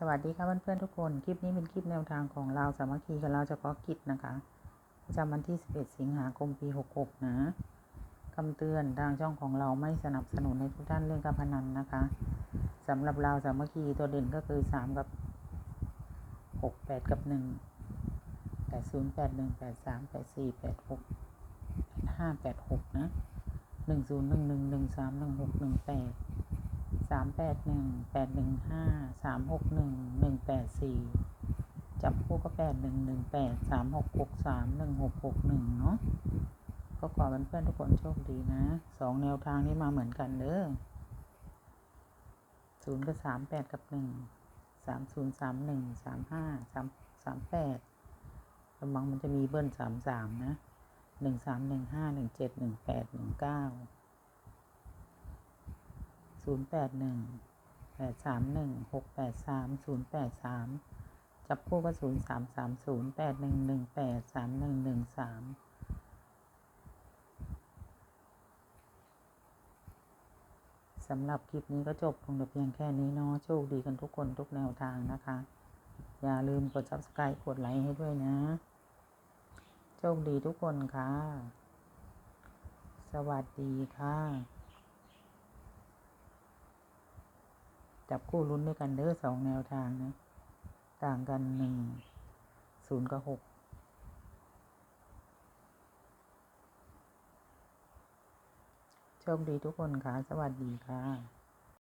สวัสดีค่ะเพื่อนๆทุกคน คลิปนี้เป็นคลิปแนวทางของเราสามัคคีกับเราเฉพาะกิจนะคะ ประจำวันที่ 11 สิงหาคมปี 66 นะคำเตือนทางช่องของเราไม่สนับสนุนให้ทุกท่านเล่นการพนันนะคะสำหรับเราสามัคคีตัวเด่นก็คือ 3 กับ 6 8 กับ 1 8 0 8 1 8 3 8 4 8 6 8 5 8 6 นะ 1 0 1 1 1 3 1 6 1 8 สามแปดหนึ่งแปดหนึ่งห้าสามหกหนึ่งหนึ่งแปดสี่จับคู่ก็แปดหนึ่งหนึ่งแปดสามหกหกสามหนึ่งหกหกหนึ่งเนาะก็ขอเพื่อนๆทุกคนโชคดีนะสองแนวทางนี้มาเหมือนกันเด้อศูนย์กับสามแปดกับหนึ่งสามศูนย์สามหนึ่งสามห้าสามสามแปดกำลังมันจะมีเบิ้ลสามสามนะหนึ่งสามหนึ่งห้าหนึ่งเจ็ดหนึ่งแปดหนึ่งเก้า ศูนย์แปดหนึ่งแปดสามหนึ่งหกแปดสามศูนย์แปดสามจับคู่ก็ศูนย์สามสามศูนย์แปดหนึ่งหนึ่งแปดสามหนึ่งหนึ่งสามสำหรับคลิปนี้ก็จบลงแต่เพียงแค่นี้เนาะโชคดีกันทุกคนทุกแนวทางนะคะ อย่าลืมกด subscribe กดไลค์ให้ด้วยนะ โชคดีทุกคนค่ะ สวัสดีค่ะ จับคู่ลุ้นด้วยกันเด้อสองแนวทางนะ ต่างกันหนึ่งศูนย์กับหกโชคดีทุกคนค่ะ สวัสดีค่ะ